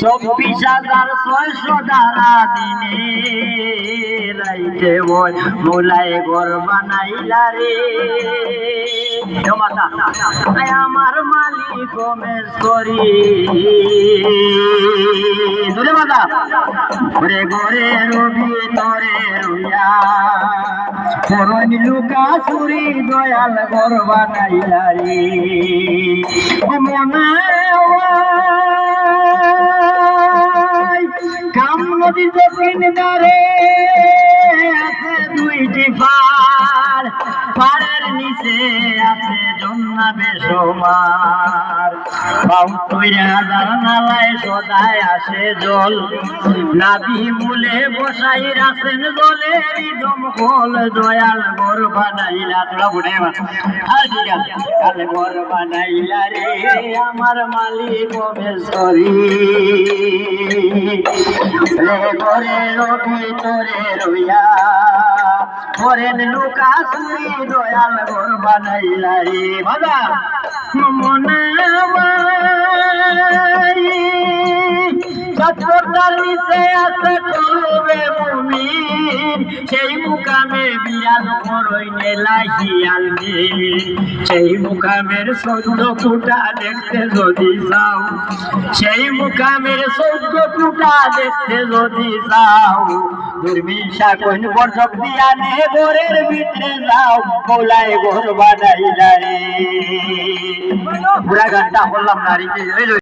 চব্বিশ হাজার ছয়শো দ্বারা দিনে। রাইতে ওই মোলাই ঘর বানাইলা রে। আমার মালিক মেশ্বরী দূরে মাতা, ঘরে ঘরে রবি তরে রুইয়া। করণ লুকা সুরি দয়াল ঘর বানাইলা রে। মনে কাম নদীর দক্ষিণ দ্বারে আছে দুইটি পাড় পাড়ের নিচে আছে জন্মাবে বেসমার বাউ নালায় সদায় আসে জল। নাবি মূলে বসাই রাখেন জলে রিদম কল দয়াল বানাইলা তোরা কাল বানাইলা রে আমার মালিক বেসরি রে ঘরে রবি তোরে রইয়া করেন লুকা সুরি দয়াল গর বানাইলা রে। বাবা, মনে সেই মুকামে বিরাজ করই সেই মুকামের চৌদ্দ ফুটা দেখতে যদি যাও সেই মুকামের চৌদ্দ ফুটা দেখতে যদি যাও দুর্বিশা কোন বর্ষক দিয়া নে গোরের ভিতরে যাও ঘর বানাইলা রে বুড়া গানটা বললাম নারীকে